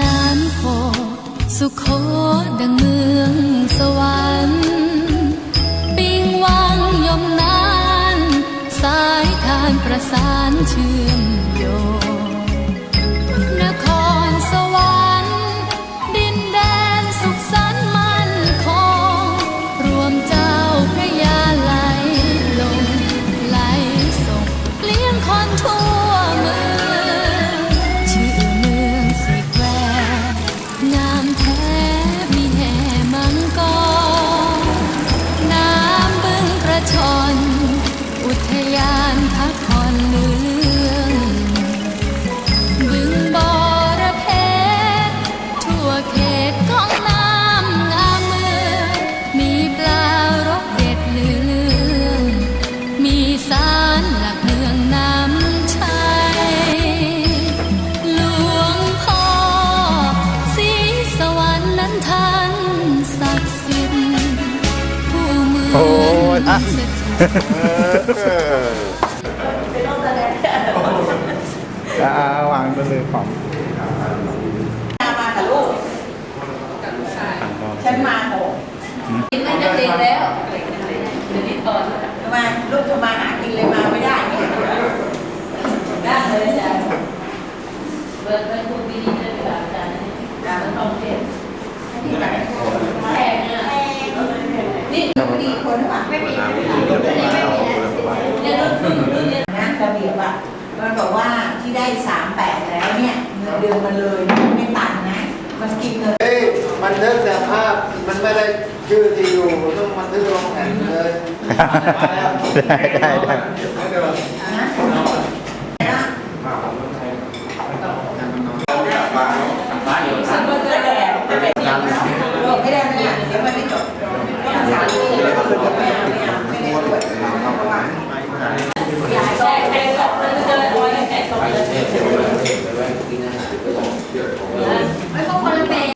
น้ำโคสุโคดังเมืองสวรรค์ปิงวังยมนาน สายทานประสานเชื่อ ยอะวางบนมือของมากับลูกชายฉันมาหกกินไม่จะติดแล้วเดี๋ยวนี้ถอนทำไมลูกทำมาหากินเลยมาไม่ได้ได้เลยจ้ะเบิร์ดเป็นคนดีๆเลยค่ะอาจารย์มันต้องเก็บแพงเนี่ยนี่ ไม่ดีค นหรือเปล่าไม่มีเนี่ยรุ่นรุ่นรุ่นเนี่ยนะระเบียบอะมันบอกว่าที่ได้สามแปดแล้วเนี่ยเงินเดือนมันเลยไม่ตันนะมันกินเงินเฮ้ยบันทึกแต่ภาพมันไม่ได้ชื่อที่อยู่ต้องบันทึกลงแผ่นเลยได้ได้ได้ นะนะ สันว่าจะแดดจะเป็นยังไงบอกไม่ได้นะเนี่ยเดี๋ยวมันไม่จบต้องสามปีแล้วก็ไม่เอาไม่เอาไม่ได้ด้วยเพราะว่า อยากได้แพงสองเลยเจอร้อยแพงสองเลยไม่ต้องคนละเปย์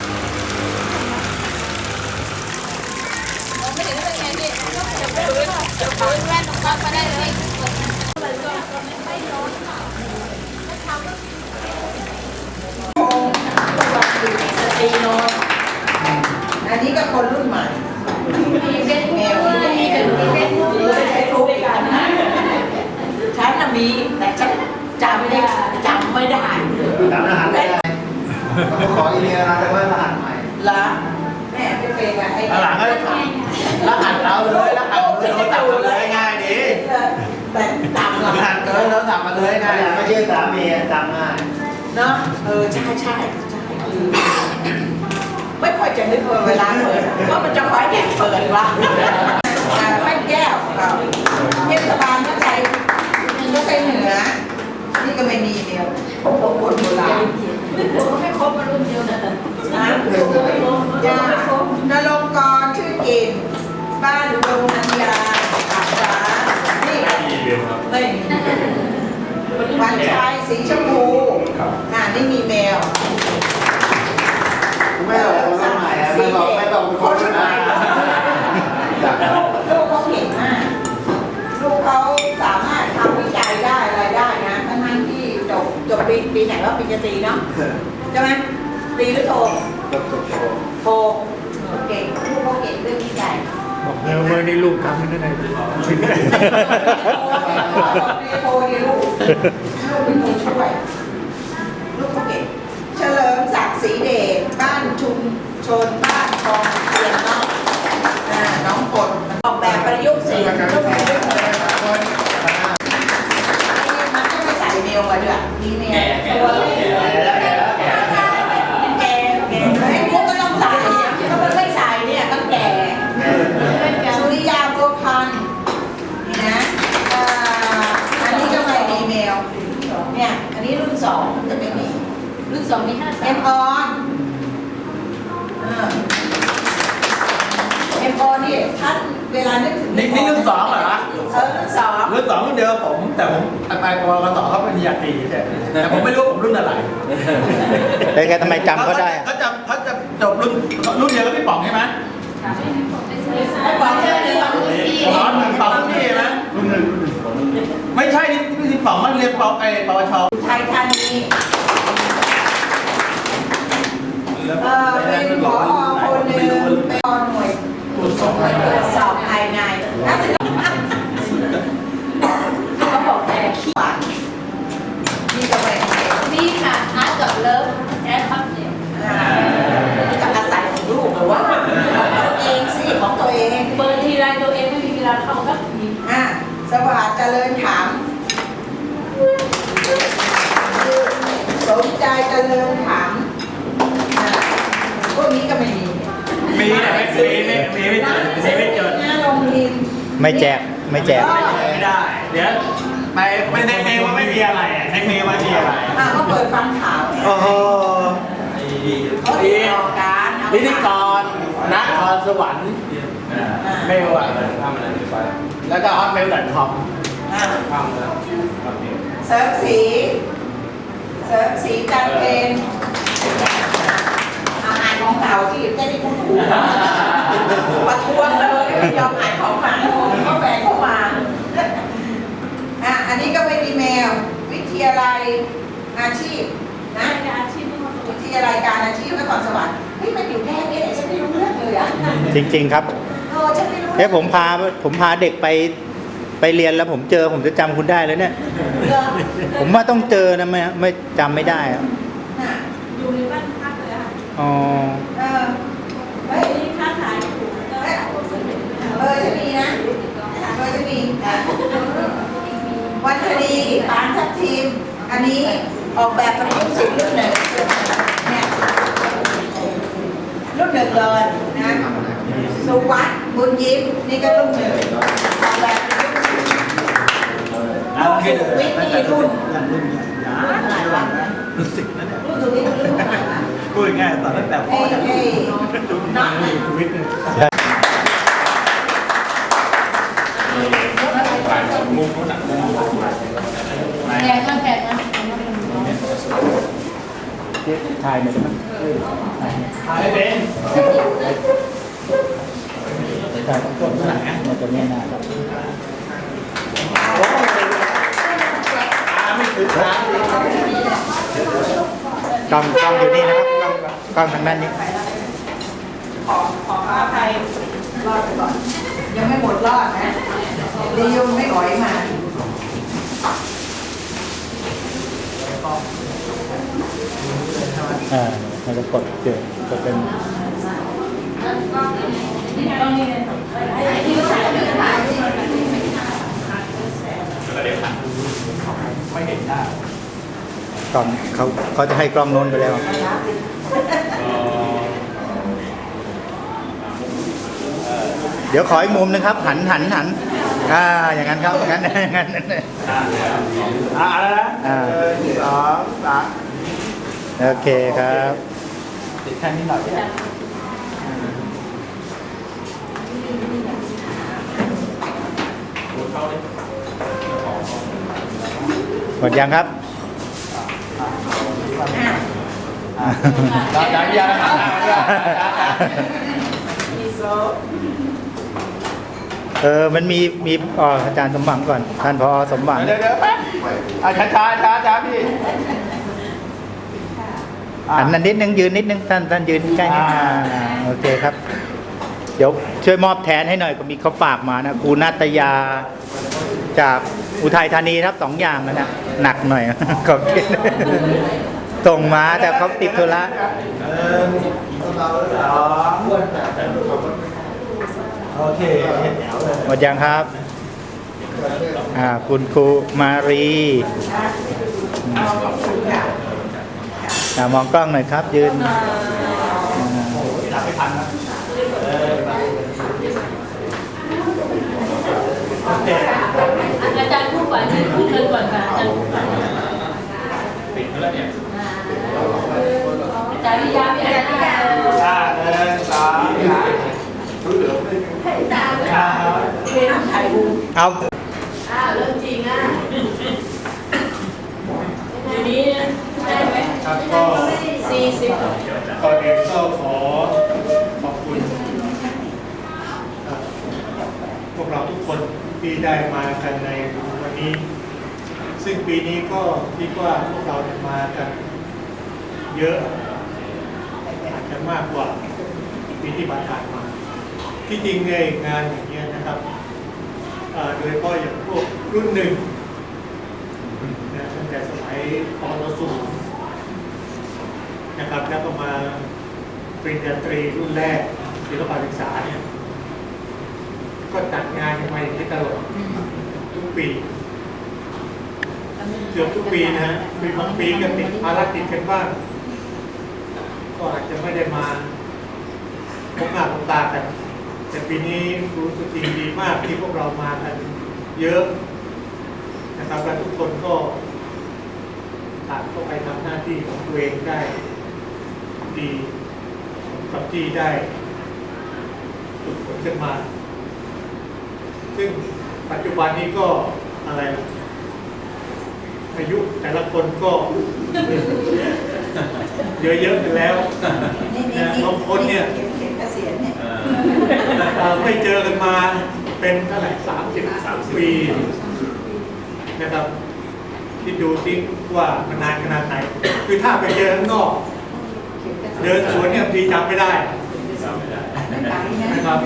สตรีโนนอันนี้ก็คนรุ่นใหม่แมวที่นี่เป็นเป็นใช้ทุกกันนะฉันน่ะมีแต่ฉันจำไม่ได้จำไม่ได้จำรหัสได้ขออีเมลนะแต่ว่ารหัสใหม่ละแม่จะเป็นไอ้หลังก็รหัสเราเลยรหัสเบอร์โทรศัพท์มาเลยง่ายดี แต่จำรละหัสเบอร์โทรศัพท์มาเลยง่ายไม่ใช่สามีจำง่ายเนาะเออใช่ใช่ใช่ไม่ค่อยจะนึกว่าเวลาเปิดว่ามันจะคอยแอบเปิดวะอ่าแม่แก้วครับเทศบาลก็ใช้ก็ใช้เหนือ นี่ก็ไม่มีเดียวของคนโบราณไม่ครบมารุ่นเดียวนะนะยานรงค์กรชื่อกินบ้านดงธัญญาขับฟ้านี่ ไม่วันชัยสีชมพูอ่านี่มีแมวไม่หรอกคนใหม่ไม่บอกไม่ต้องคนใหม่ลูกลูกเขาเก่งมากลูกเขาสามารถทำวิจัยได้อะไรได้นะทั้งนั้นที่จบจบปีปีไหนว่าปริญญาตรีเนาะใช่ไหมตรีหรือโทโทเก่งลูกเขาเก่งเรื่องวิจัย เออเมื่อนี้ลูกทำไม่ได้โทดีลูก ลูกเป็นคนช่วย ลูกเขาเก่งเฉลิมศักดิ์ศรีเดชบ้านชุมชนบ้าน สองจะไม่มีรุ่นสองมีห้าเอ็มออนเอ็มออนนี่ท่านเวลานึกถึงนี่นี่รุ่นสองเหรอ เออรุ่นสอง รุ่นสองรุ่นเดียวกับผม แต่ผมไปปวสเขาเป็นปริญญาตรีแต่แต่ผมไม่รู้ว่าผมรุ่นอะไรแล้วแกทำไมจำเขาได้อะเขาจะเขาจะจบรุ่นรุ่นเดียวกับพี่ป๋องใช่ไหมไม่บอกเชื่อเลยอ๋อป๋องรุ่นพี่ใช่ไหมรุ่นหนึ่งไม่ใช่นี่พี่ป๋องมันเรียนปอไอปวชไทัยธานีเอ่เป็นผอคนหนึ่งเป็นหน่วยตรวจสอบภายในแล้วเสร็จแบอกแต่ขี้หนมีกระเป๋นี่ค่ะอร์กับเลิฟแอดพับเนี่ยกับอาศัยลูกหรืว่าตัวเองสิของตัวเองเปิดทีไรตัวเองไม่มีเวลาเข้าก็มีอ่าสวัสดิ์เจริญถาม มใจเจริญถามอะพวกนี้ก็ไม่มีมีแต่ไม่มีไม่มีไม่เจอมีไม่เจอหน้าโรงเรียนไม่แจกไม่แจกไม่ได้ เดี๋ยวไปเป็นเทคนิคว่าไม่มีอะไรอะเทคนิคว่ามีอะไรอะก็เปิดฟังข่าวโอ้โหเขาติดต่อการเอาพิธีกรนครสวรรค์เมลอะแล้วก็ฮอตเมลดอทคอมอะเสริมสี เสริมสีจันเพนอาหารของเก่าที่จะได้คุ้นหูประท้วงเลยไม่ยอมอ่านของใหม่ก็แบ่งเข้ามาอะอันนี้ก็เป็นอีเมล วิทยาลัยอาชีพนะอาชีพที่เขาวิทยาลัยการอาชีพนครสวรรค์เฮ้ยมันอยู่แค่นี้เนี่ยฉันไม่รู้เรื่องเลยอะจริงๆครับเออฉันไม่รู้เอ้ผมพาผมพาเด็กไป ไปเรียนแล้วผมเจอผมจะจำคุณได้เลยเนี่ยเรื่องผมว่าต้องเจอนะไม่ไม่จำไม่ได้อะน่ะอยู่ในบ้านพักเลยค่ะอ๋อเออเฮ้ยนี่ค้าขายอยู่ก็ผมสำเร็จเออจะมีนะเออจะมีอะวันคดีปานทัพทีม อันนี้ออกแบบประยุกต์สิบรุ่นหนึ่งเนี่ยรุ่นหนึ่งเลยนะสุวัสดิ์บุญยิ้มนี่ก็รุ่นหนึ่งออกแบบประยุกต์สิบ รุ่นสุวิทย์นี่รุ่นรุ่นอะไรวะรู้สึกนั่นแหละรุ่นสุวิทย์รุ่นอะไรวะพูดง่ายตอนตั้งแต่พ่อเอ้ยจะเอ้ยน็อตน่ะชีวิตเนี่ยแขกมาแขกมาถ่ายหน่อยได้ไหมถ่ายเป็นถ่ายต้องกดหน่อยมันจะไม่นานครับาง กล้องกล้องอยู่นี่นะครับกล้องกล้องทางด้านนี้ ขอขอพระอภัยรอดไปก่อน ยังไม่หมดรอดนะดียมไม่อ่อยมาอ่ามันจะกดเจอจะเป็นต้องนี่เลยที่ถ่ายที่ถ่ายไม่เห็นหน้าก ล้องเขาเขาจะให้กล้องโน้นไปแล้ว เดี๋ยวขออีกมุมหนึงครับ หันหันหันอ่าอย่างนั้นครับงั้นงั้นอ่าแล้วนะอ่าหนึ่งสองสามโอเคครับติดแค่นี้หน่อยหมดยังครับเราจะยาหามีโซเออ มันมี มีอ๋ออาจารย์สมหวังก่อน ท่านพอสมหวัง เดี๋ยวเดี๋ยวแป๊บอะช้าช้าช้าช้าพี่หันนั้นนิดนึงยืนนิดนึงท่านท่านยืนใกล้นิดอ่าโอเคครับ เดี๋ยวช่วยมอบแทนให้หน่อยก็มีเขาฝากมานะครูนาตยา จากอุทัยธานีครับสองอย่างนะนะหนักหน่อยขอบคุณ ส่งมาแต่เขาติดธุระโอเคหมดยังครับ อ่า คุณครูมารีมองกล้องหน่อยครับ ยืนอ่า รับไม่ทันนะโอเค อาจารย์ผู้ฝันนี่พูดเลยก่อนค่ะอาจารย์ผู้ฝัน ปิดแล้วเนี่ย อาจารย์วิยาวิยา อ่าหนึ่งสองสามอ่า ถ่ายรูปเอาอ่าเรื่องจริงอะเดี๋ยวนี้ได้ไหมครับก็สี่สิบก่อนอื่นก็ขอขอบคุณเอ่อพวกเราทุกคนที่ได้มากันในวันนี้ ซึ่งปีนี้ก็คิดว่าพวกเราเนี่ยมากันเยอะอาจจะมากกว่าปีที่ผ่านๆมา ที่จริงในงาน โดยเฉพาะอย่างพวกรุ่นหนึ่งนะตั้งแต่สมัยปตสูนะครับแล้วก็มาปริญญาตรีรุ่นแรกศิลปศึกษาเนี่ยก็จัดงานกันมาอย่างนี้ตลอดทุกปีเกือบทุกปีนะฮะมีบางปีก็ติดภารกิจกันบ้างก็อาจจะไม่ได้มาพบหน้าพบตากัน แต่ปีนี้รู้สึกดีดีมากที่พวกเรามากันเยอะนะครับและทุกคนก็ต่างก็ไปทำหน้าที่ของตัวเองได้ ดีกับที่ได้ฝึกฝนขึ้นมา ซึ่งปัจจุบันนี้ก็อะไรล่ะอายุแต่ละคนก็เยอะๆกันแล้วบางคนเนี่ย อ่อไม่เจอกันมาเป็นเท่าไหร่สามสิบสามปีนะครับ คิดดูสิว่ามันนานขนาดไหน คือถ้าไปเจอข้างนอก เดินสวนเนี่ยบางทีจำไม่ได้ไม่ไปนะนะครับ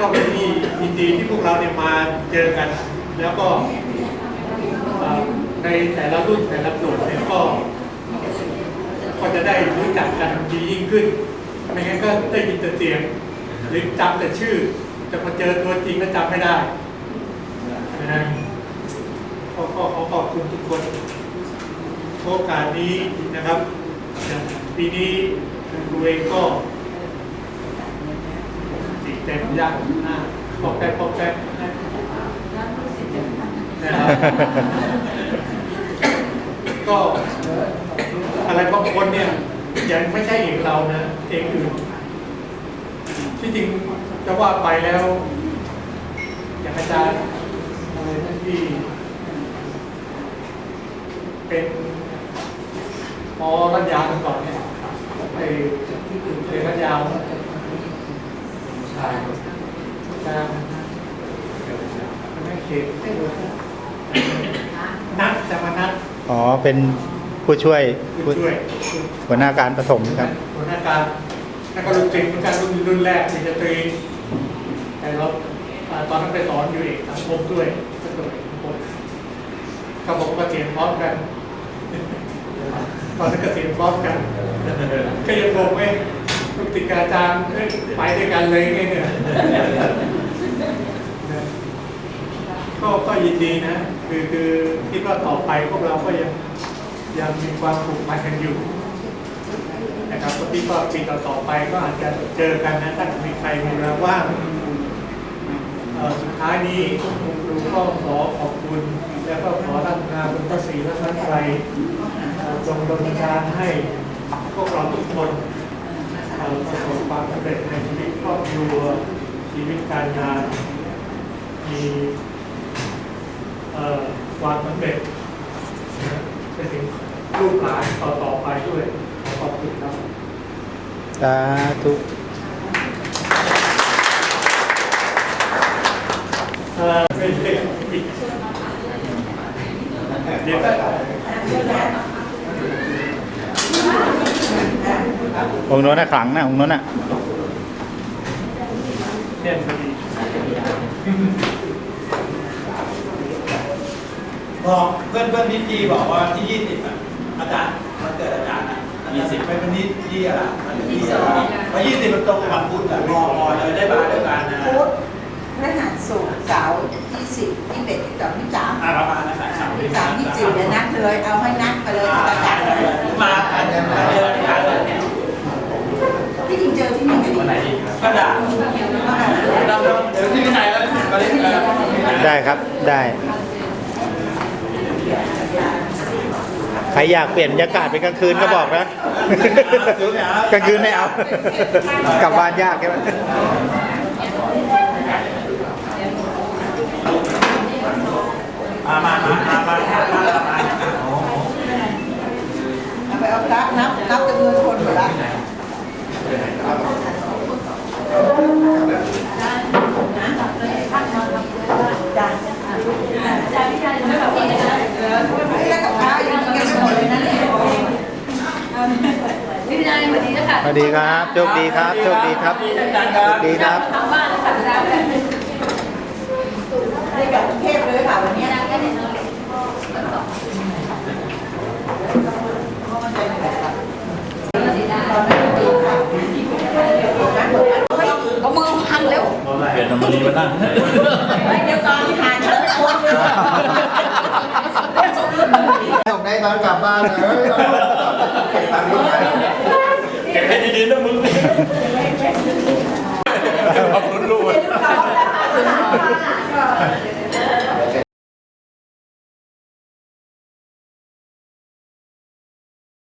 ก็เป็นที่ยินดีที่พวกเราเนี่ยมาเจอกัน แล้วก็เอ่อในแต่ละรุ่นแต่ละกลุ่มเนี่ยก็ก็จะได้รู้จักกันดียิ่งขึ้น ไม่งั้นก็ได้ยินแต่เสียงหรือจำแต่ชื่อแต่พอเจอตัวจริงก็จำไม่ได้นะฮะก็ก็ขอขอบคุณทุกคนโอกาสนี้นะครับอย่างปีนี้คุณครูเองก็จิตเต็มยากหน้าปอกแป๊กปอกแป๊กนะครับก็อะไรบางคนเนี่ย ยังไม่ใช่เอกเรานะเอกอื่น ที่จริงจะว่าไปแล้ว อย่างอาจารย์อะไรนะที่เป็นพอรัญญาเมื่อก่อนเนี่ยไอ้ที่อื่นเรียนรัญญาใช่อาจารย์แม่เขตนัดจะมานัดอ๋อเป็น ผู้ช่วยผู้ช่วยหัวหน้าการผสมครับหัวหน้าการนักก็รุ่นจริงเหมือนกันรุ่นรุ่นแรกปริญญาตรีแต่เราอ่าตอนนั้นไปสอนอยู่เอกสังคมด้วยก็ตัวเอกสังคมเขาบอกว่าเกษียณพร้อมกัน ตอนนั้นเกษียณพร้อมกัน ก็ยังงงไหมลูกติดกบอาจารย์เอ้ยไปด้วยกันเลยไงเนี่ยก็ก็ยินดีนะ คือคือคิดว่าต่อไปพวกเราก็ยัง ยังมีความผูกพันกันอยู่นะครับก็คิดว่าปีต่อๆไปก็อาจจะเจอกันนะถ้ามีใครมีเวลาว่างสุดท้ายนี้คุณครูก็ขอขอบคุณ แล้วก็ขอรับงานคุณพระศรีรัตนตรัยเอ่อจงดลบันดาลให้พวกเราทุกคนประสบความสำเร็จในชีวิตครอบครัวชีวิตการงานมีความสำเร็จนะไปถึง ลูกหลานต่อๆไปด้วยขอบคุณครับสาธุเอ่อเป็นเด็กปิดเดี๋ยวก็องค์โน้นน่ะขลังนะองค์โน้นน่ะเช่นพอดีบอกเพื่อนเพื่อนพี่จีบอกว่าที่ยี่สิบอะ อาจารย์มันเกิดอาจารย์นะยี่สิบไม่เป็นที่ที่อะไรมันที่อะไรเพราะยี่สิบมันตรงกับวันพุธอะรอรอเลยได้มาด้วยกันนะพุธพฤหัสศุกร์เสาร์ที่สิบที่เอ็ดที่สองที่สามอ่าประมาณนั้นแหละครับที่สามที่สี่เนี่ยนัดเลยเอาให้นัดไปเลยอาจารย์เลยมาอาจารย์มาเจอกันเลยที่จริงเจอที่นี่กันวันไหนดีก็ด่าเราเดี๋ยวที่ไหนแล้วก็เลยเออได้ครับได้ ครอยากเปลี่ยนบรรยากาศเป็นกลางคืนก็บอกนะ กลางคืนไม่เอา กลับบ้านยากใช่ไหมมามามามามามามา เอาไปเอาพระนับนับจำนวนคนหมดละจ้ะ อาจารย์วิชาจะไม่แบบนี้นะคะ เฮ้ยแล้วกับข้าวยังกินกันไม่หมดเลยนะเนี่ย ไม่เป็นไรวันนี้นะคะ วัสดีครับโชคดีครับโชคดีครับอาจารย์คโชรับคดีครับทางบ้านขัดแล้วแบบได้กับกรุงเทพเลยค่ะวันนี้นี้ก็เห็นเราเอามือพันเร็วเปลี่ยนน้ำมันนี้มานั่งเดี๋ยวก่อนที่หานเชิญคนเลยส่งได้ตอนกลับบ้านเลยเฮ้ยเอาเก็บตังค์ด้วยเก็บ ให้ดีๆนะมึงขอบคุณลูก